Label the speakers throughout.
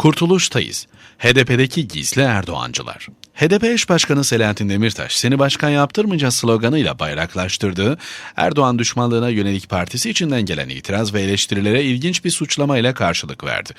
Speaker 1: Kurtuluştayız. HDP'deki gizli Erdoğancılar. HDP eş başkanı Selahattin Demirtaş, seni başkan yaptırmayacağız sloganıyla bayraklaştırdığı Erdoğan düşmanlığına yönelik partisi içinden gelen itiraz ve eleştirilere ilginç bir suçlamayla karşılık verdi.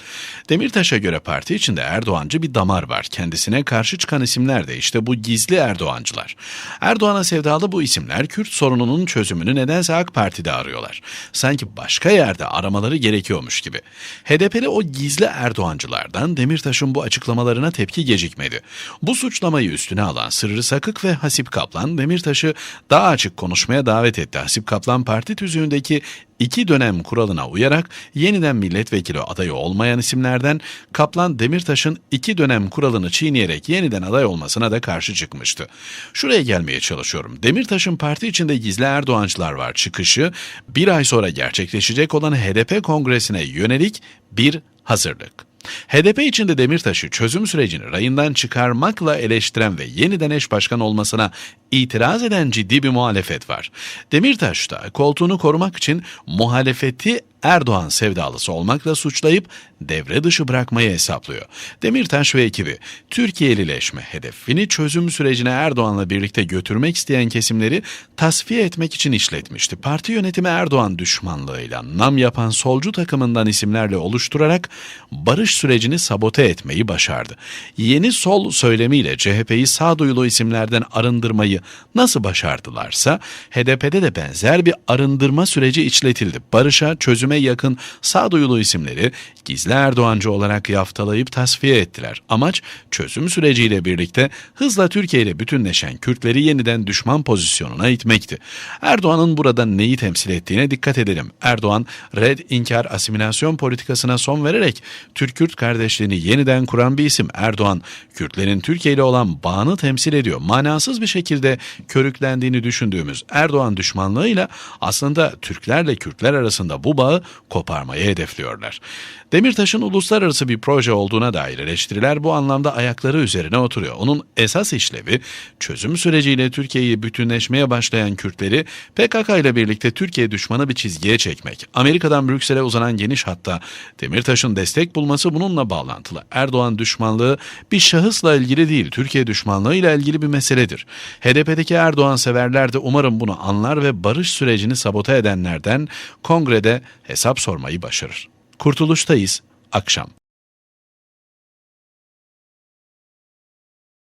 Speaker 1: Demirtaş'a göre parti içinde Erdoğancı bir damar var. Kendisine karşı çıkan isimler de işte bu gizli Erdoğancılar. Erdoğan'a sevdalı bu isimler Kürt sorununun çözümünü nedense AK Parti'de arıyorlar. Sanki başka yerde aramaları gerekiyormuş gibi. HDP'li o gizli Erdoğancılardan Demirtaş'ın bu açıklamalarına tepki gecikmedi. Bu suçlamayı üstüne alan Sırrı Sakık ve Hasip Kaplan Demirtaş'ı daha açık konuşmaya davet etti. Hasip Kaplan parti tüzüğündeki iki dönem kuralına uyarak yeniden milletvekili adayı olmayan isimlerden Kaplan Demirtaş'ın iki dönem kuralını çiğneyerek yeniden aday olmasına da karşı çıkmıştı. Şuraya gelmeye çalışıyorum. Demirtaş'ın parti içinde gizli Erdoğancılar var çıkışı bir ay sonra gerçekleşecek olan HDP kongresine yönelik bir hazırlık. HDP içinde Demirtaş'ı çözüm sürecini rayından çıkarmakla eleştiren ve yeniden eş başkan olmasına itiraz eden ciddi bir muhalefet var. Demirtaş da koltuğunu korumak için muhalefeti Erdoğan sevdalısı olmakla suçlayıp devre dışı bırakmayı hesaplıyor. Demirtaş ve ekibi Türkiye'lileşme hedefini çözüm sürecine Erdoğan'la birlikte götürmek isteyen kesimleri tasfiye etmek için işletmişti. Parti yönetimi Erdoğan düşmanlığıyla nam yapan solcu takımından isimlerle oluşturarak barış sürecini sabote etmeyi başardı. Yeni sol söylemiyle CHP'yi sağduyulu isimlerden arındırmayı nasıl başardılarsa HDP'de de benzer bir arındırma süreci işletildi. Barışa, çözüme yakın sağduyulu isimleri gizli Erdoğancı olarak yaftalayıp tasfiye ettiler. Amaç çözüm süreciyle birlikte hızla Türkiye ile bütünleşen Kürtleri yeniden düşman pozisyonuna itmekti. Erdoğan'ın burada neyi temsil ettiğine dikkat edelim. Erdoğan red, inkar, asimilasyon politikasına son vererek Türk-Kürt kardeşliğini yeniden kuran bir isim. Erdoğan, Kürtlerin Türkiye ile olan bağını temsil ediyor. Manasız bir şekilde körüklendiğini düşündüğümüz Erdoğan düşmanlığıyla aslında Türklerle Kürtler arasında bu bağı koparmayı hedefliyorlar. Demirtaş'ın uluslararası bir proje olduğuna dair eleştiriler bu anlamda ayakları üzerine oturuyor. Onun esas işlevi çözüm süreciyle Türkiye'yi bütünleşmeye başlayan Kürtleri PKK ile birlikte Türkiye düşmanı bir çizgiye çekmek. Amerika'dan Brüksel'e uzanan geniş hatta Demirtaş'ın destek bulması bununla bağlantılı. Erdoğan düşmanlığı bir şahısla ilgili değil, Türkiye düşmanlığı ile ilgili bir meseledir. HDP'deki Erdoğan severler de umarım bunu anlar ve barış sürecini sabote edenlerden kongrede hesap sormayı başarır. Kurtuluştayız akşam.